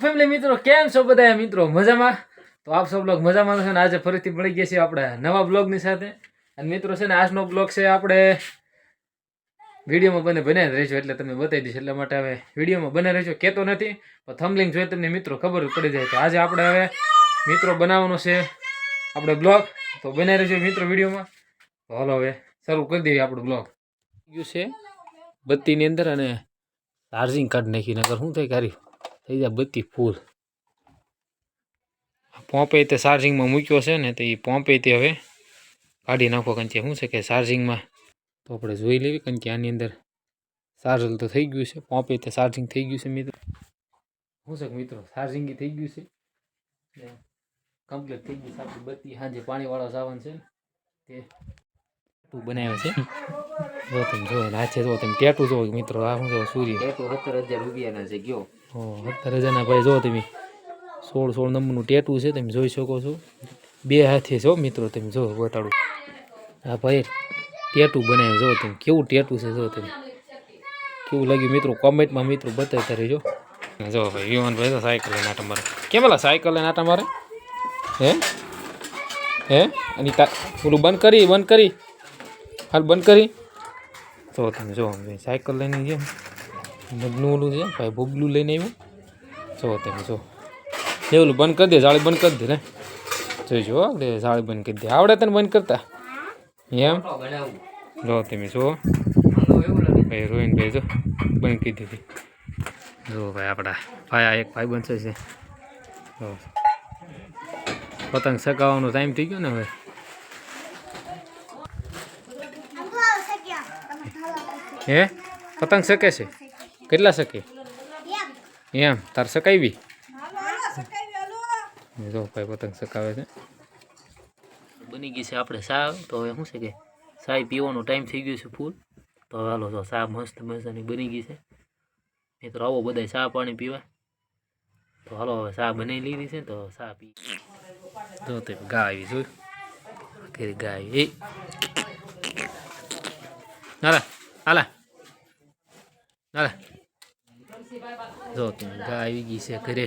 Family મિત્રો, કેમ છો બધા મિત્રો? મજામાં? તો આપ સૌ બ્લોગ મજામાં છે ને? આજે ફરીથી મળી ગયા છીએ આપણે નવા બ્લોગની સાથે. અને મિત્રો છે ને, આજનો બ્લોગ છે આપણે વિડીયોમાં બને બને રહેજો એટલે તમને બતાવી દઈશ. એટલા માટે હવે વિડીયોમાં બને રહેજો કહેતો નથી, પણ થમલિંગ જોઈ તમને મિત્રો ખબર પડી જાય. તો આજે આપણે હવે મિત્રો બનાવવાનો છે આપણે બ્લોગ. તો બને રહેજો મિત્રો વિડીયોમાં. તો હાલો હવે શરૂ કરી દઈએ આપણો બ્લોગ. ગયું છે. બત્તીની અંદર અને ચાર્જિંગ કાઢ નાખી નગર શું થાય કાર્ય થઈ જાય બત્તી ફૂલ પોંપે તે ચાર્જિંગમાં મૂક્યો છે ને તો એ પોંપે તે હવે કાઢી નાખો કારણ કે શું છે કે ચાર્જિંગમાં? તો આપણે જોઈ લેવી કારણ કે આની અંદર ચાર્જર તો થઈ ગયું છે. પોંપે તે ચાર્જિંગ થઈ ગયું છે મિત્રો. શું છે મિત્રો? ચાર્જિંગ થઈ ગયું છે. કમ્પ્લીટ થઈ ગયું છે. આપણી બત્તી સાંજે પાણીવાળો સાવન છે ને તું બનાવ્યો છે. જો તમે જો હાથે જો તમે ટેટુ જો મિત્રો આ હું જો સૂર્ય. સત્તર હજાર રૂપિયાના છે ગયો. સત્તર જણા ભાઈ જો તમે સોળ સોળ નંબરનું ટેટુ છે તમે જોઈ શકો છો. બે હાથે છો મિત્રો તમે જો બતાડું હા ભાઈ ટેટુ બનાવ્યું જો તમે કેવું ટેટુ છે જો તમે. કેવું લાગ્યું મિત્રો કોમેન્ટમાં મિત્રો બતાવતા રહેજો. જો ભાઈ વિમાનભાઈ તો સાયકલ લઈને આટા મારે. કેમ પેલા સાયકલ લઈને આટા મારે? હે? હે? અને પેલું બંધ કરી બંધ કરી. હાલ બંધ કરી. તો તમે જો સાયકલ લઈને જેમ મગનું ઓલું છે ભાઈ ભૂગલું લઈને આવ્યું. જો તમે જો. એ ઓલું બંધ કરી દે જાળી બંધ કરી દે ને. જોઈજો હો, લે જાળી બંધ કરી દે. આવડે તને બંધ કરતા? એમ? જો તમે જો ભાઈ રોહિન ભાઈ જો બંધ કરી દીધી. જો ભાઈ આપણા ભાઈ એક ભાઈ બનશે છે. પતંગ સગાવવાનો ટાઈમ થઈ ગયો ને હવે. હે? પતંગ શકે છે? કેટલા શકે? એમ. તાર સકાવી જો ભાઈ પતંગ સકાવે છે. બની ગઈ છે આપણે સા તો હવે શું છે કે સાય પીવાનો ટાઈમ થઈ ગયો છે ફૂલ તો હવે હાલો જો સા મસ્ત મસ્તની બની ગઈ છે. મિત્રો આવો બધા ચા પાણી પીવા. તો હાલો હવે ચા બનાવી લીધી છે તો ચા પી. જો તે ગા આવી જોયું. કે ગા આવી એ હાલા હાલા. હાલા. જો ગા આવી ગઈ છે ઘરે.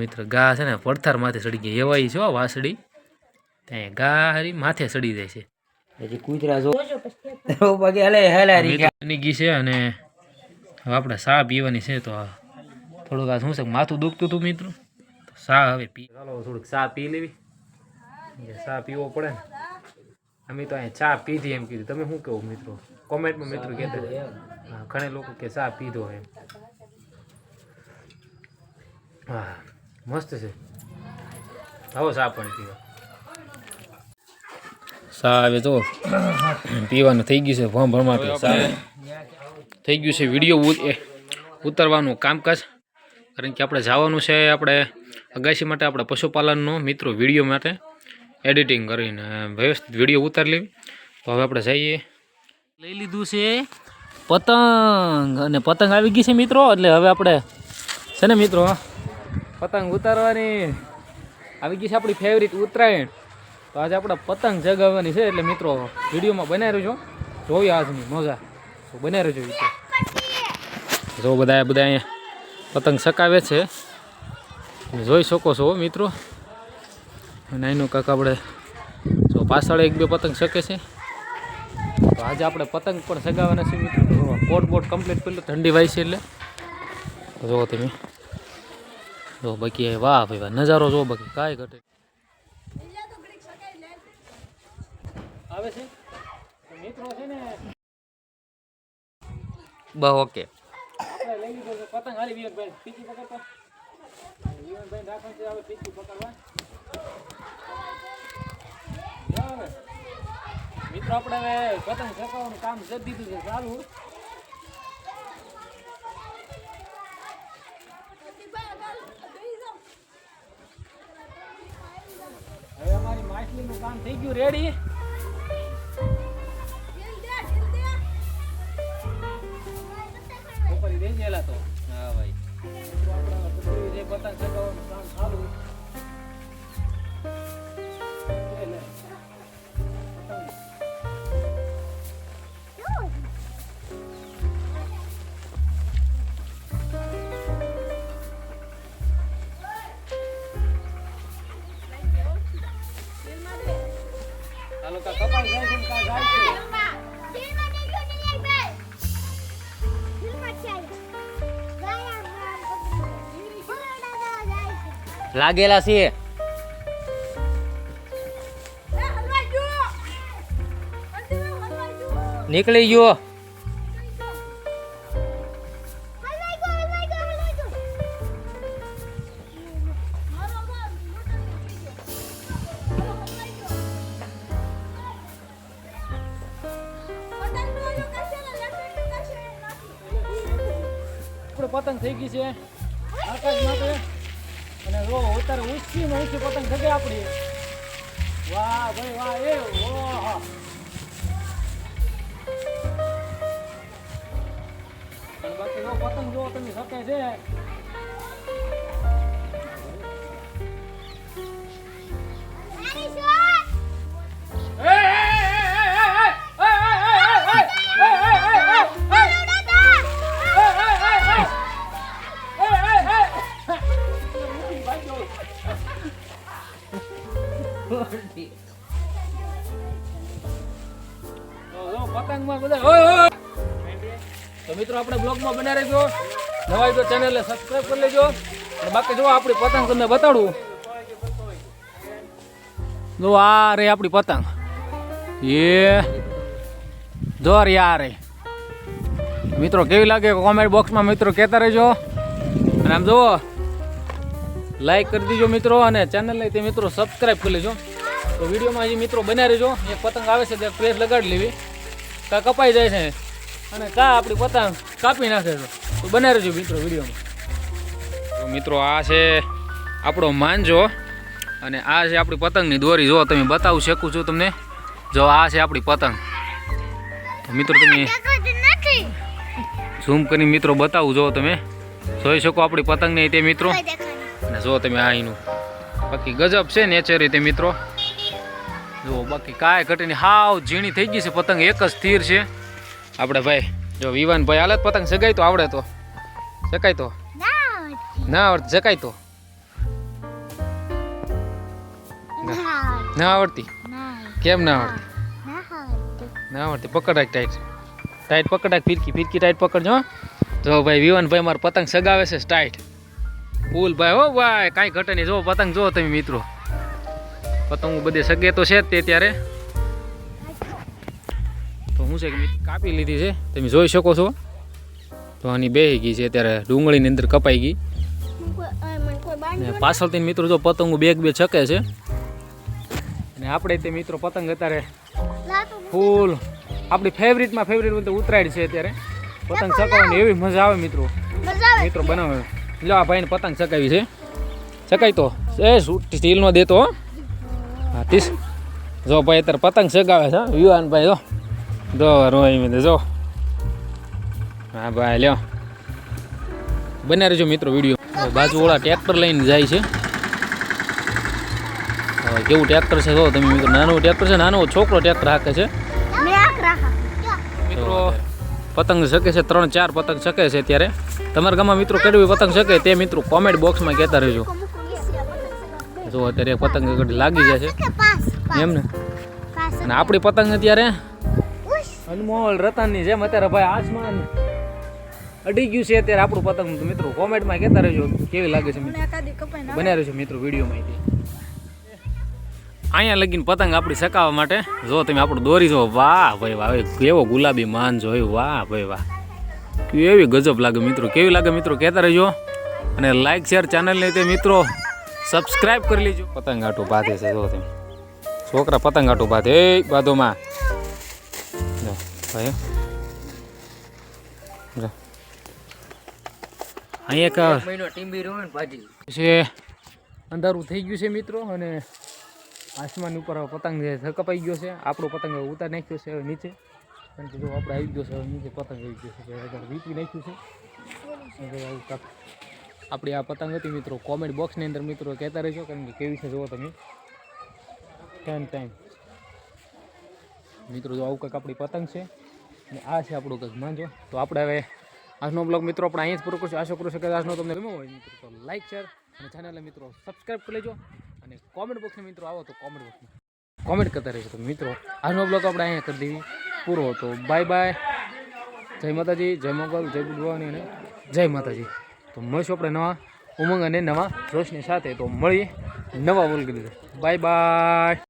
મિત્ર ગા છે ને પડથાર માથે ચડી ગઈ. એવાય છે વાસડી ત્યાં ગા હારી માથે ચડી જાય છે. હજી કૂતરા જો. બાકી હલે હલારી ગઈ છે અને હવે આપણે સા પીવાની છે તો થોડુંક આ શું છે કે માથું દુખતું હતું મિત્રો? તો ચા હવે પી. ચાલો થોડુંક સા પી લેવી. સા પીવો પડે ને. અમે તો અહીંયા ચા પીધી એમ કીધું. તમે શું કહો મિત્રો? કોમેન્ટમાં મિત્રો કહેતા હા ઘણા લોકો કે ચા પીધો એમ. હા મસ્ત છે. આવો ચા પણ પીવા. ચા આવે તો પીવાનું થઈ ગયું છે ભમ ભરમાતું ચા. થઈ ગયું છે વીડિયો ઉતારવાનું કામકાજ. કારણ કે આપણે જવાનું છે આપણે અગાસી માટે આપણે પશુપાલનનો મિત્રો વીડિયો માટે. એડિટિંગ કરીને વ્યવસ્થિત વીડિયો ઉતારી લેવી. તો હવે આપણે જઈએ. લઈ લીધું છે પતંગ. અને પતંગ આવી ગઈ છે મિત્રો, એટલે હવે આપણે છે ને મિત્રો, પતંગ ઉતારવાની. આવી ગઈ છે આપણી ફેવરિટ ઉત્તરાયણ. તો આજે આપણે પતંગ જગાવવાની છે, એટલે મિત્રો, વિડીયોમાં બનાવી રહેજો. જોઈએ આજની મજા. તો બનાવી રહ્યો મિત્રો જો બધા બધા અહીંયા પતંગ સકાવે છે. જોઈ શકો છો મિત્રો. અને એનું કાંક આપણે જો પાછળ એક બે પતંગ શકે છે. તો આજે આપણે પતંગ પણ સગાવવાના છે મિત્રો. કોટ બોટ કમ્પ્લીટ કરી લો ઠંડી વાય છે એટલે. જુઓ તમે. જો બાકી વાહ ભાઈ વાહ નજારો જો બાકી કાંઈ ઘટે આવે છે? મિત્રો છે ને. બહુ ઓકે. પતંગ. હાલી પીકી પકડતા. રાખવાનું છે હવે પીકી પકડવા. મિત્રો, આપણે હવે પતંગ ચકાવવાનું કામ કરી દીધું છે. ચાલુ. હવે અમારી માછલીનું કામ થઈ ગયું. રેડી લાગેલા છે નીકળી ગયો આપણે પતંગ થઈ ગઈ છે આકાશ માટે જો અત્યારે ઊંચી ને પતંગ જગે આપડી. વાહ, ભાઈ, વાહ, એ, ઓહા. બાકી જો પતંગ જો તમે શકે છે. નવા તો ચેનલને સબસ્ક્રાઈબ કરી લેજો. બાકી જો આપણી પતંગ તમને બતાડું. જો આ રે આપણી પતંગ. એ જો રે. આ મિત્રો, કેવી લાગે કોમેન્ટ બોક્સમાં મિત્રો કહેતા રહેજો. અને આમ જુઓ લાઈક કરી દીજો મિત્રો અને ચેનલને તે મિત્રો સબસ્ક્રાઈબ કરી લેજો. તો વિડીયોમાં હજી મિત્રો બનાવી રહેજો. એક પતંગ આવે છે, તે પ્રેસ લગાડી લેવી. કા કપાઈ જાય છે. અને કા આપણી પતંગ કાપી નાખે છે. તો બન્યા રહેજો મિત્રો વિડીયોમાં. તો મિત્રો આ છે આપણો માંજો અને આ છે આપણી પતંગની દોરી. જો તમે બતાવું શકું છું તમને. જો આ છે આપણી પતંગ. તો મિત્રો તમે ઝૂમ કરીને મિત્રો બતાવું જો તમે. જોઈ શકો આપણી પતંગ નહીં તે મિત્રો? અને જો તમે આ એનું. બાકી ગજબ છે નેચર તે મિત્રો. જો બાકી કાંઈ ઘટીને હાવ ઝીણી થઈ ગઈ છે પતંગ. એક જ સ્થિર છે. આપણે ભાઈ જો વિવાન ભાઈ હાલત પતંગ સગાઈ તો આવડે તો. સકાય તો ના આવડતી શકાય તો ના. આવડતી. કેમ ના આવડતી? ના આવડતી. પકડ રાખ ટાઈટ. ટાઈટ પકડ રાખ ફિરકી ફિરકી ટાઈટ પકડજો. જો. ભાઈ વિવાનભાઈ મારો પતંગ સગાવે છે ટાઈટ. ફૂલ ભાઈ હો ભાઈ કાંઈ ઘટે નહીં. જો પતંગ જો તમે મિત્રો. પતંગ બધે સગે તો છે જ તે ત્યારે શું છે કે કાપી લીધી છે, તમે જોઈ શકો છો. તો આની બેહી ગઈ છે, અત્યારે ડુંગળીની અંદર કપાઈ ગઈ. પાછળથી મિત્રો જો પતંગો બેગ બે છકે છે. અને આપણે તે મિત્રો પતંગ અત્યારે ફૂલ, આપણી ફેવરિટમાં ફેવરિટ તો ઉતરાયડ છે અત્યારે. પતંગ ચકાવવાની એવી મજા આવે મિત્રો. મિત્રો બનાવે. લો આ ભાઈને પતંગ ચકાવી છે. ચકાઈ તો. એ સ્ટીલનો દેતો. હા. તીસ. જો ભાઈ અત્યારે પતંગ ચગાવે છે યુવાન ભાઈ જો. જો રોઈ મેં જો. હા ભાઈ લ્યો. બન્યા રહેજો મિત્રો વીડિયો. બાજુવાળા ટ્રેક્ટર લઈને જાય છે. કેવું ટ્રેક્ટર છે તો તમે મિત્રો નાનું ટ્રેક્ટર છે નાનો છોકરો ટ્રેક્ટર હાકે છે. મિત્રો પતંગ શકે છે ત્રણ ચાર પતંગ શકે છે ત્યારે તમારા ગામમાં મિત્રો કેટલી પતંગ શકે? તે મિત્રો કોમેન્ટ બોક્સમાં કહેતા રહેજો. જો અત્યારે પતંગ લાગી જાય છે. એમ ને અને આપણી પતંગ અત્યારે અનમોલ રતનની જેમ અત્યારે ભાઈ આસમાન અડી ગયું છે અત્યારે આપણું પતંગ. મિત્રો કોમેન્ટમાં કહેતા રહેજો કેવી લાગે છે મિત્રો બન્યા રહેજો મિત્રો વિડીયોમાં અહીંયા લગીને પતંગ આપણી સકાવવા માટે. જો તમે આપણું દોરી જો વાહ ભાઈ વાહ કેવો ગુલાબી માન જોયું વાહ ભાઈ વાહ. કેવી ગજબ લાગે મિત્રો કેવી લાગે મિત્રો કહેતા રહેજો. અને લાઈક શેર ચેનલને તે મિત્રો સબસ્ક્રાઇબ કરી લેજો. પતંગ આટું બાંધે છે જો તમે. છોકરા પતંગ આટું બાંધે. એ બાદોમાં ભાઈ. જો. અહીંયા એક મહિનો ટીમ્બી રહ્યો ને પાછી છે અંધારું થઈ ગયું છે મિત્રો અને આસમાન ઉપર પતંગ છે થકપાઈ ગયો છે. આપણો પતંગ ઉતાર નાખ્યો છે હવે નીચે. કારણ કે જો આપણે આવી ગયો છે હવે નીચે પતંગ આવી ગયો છે વીપી નાખ્યું છે. આવું કાક આપણી આ પતંગ હતી મિત્રો કોમેન્ટ બોક્સની અંદર મિત્રો કહેતા રહેજો કારણ કે કેવી છે જુઓ તમે. ટાઈમ ટાઈમ મિત્રો જો આવું કંઈક આપણી પતંગ છે. અને આ છે આપણું કંઈક માંજો. તો આપણે હવે આજનો બ્લોગ મિત્રો આપણે અહીંયા જ પૂરો કરશું. આશા કરું છું કે આજનો તમને ગમ્યો હોય. મિત્રો, તો લાઈક શેર અને ચેનલને મિત્રો સબસ્ક્રાઈબ કરી લેજો. અને કોમેન્ટ બોક્સમાં મિત્રો આવો તો કોમેન્ટ બોક્સમાં કોમેન્ટ કરતા રહેજો. તો મિત્રો, આજનો બ્લોગ આપણે અહીંયા કરી દઈએ પૂરો તો બાય બાય જય માતાજી, જય મોગલ, જય ગુડવાની અને જય માતાજી. તો મળીશું આપણે નવા ઉમંગ અને નવા જોશની સાથે. તો મળીએ નવા બોલ વર્ગ બાય બાય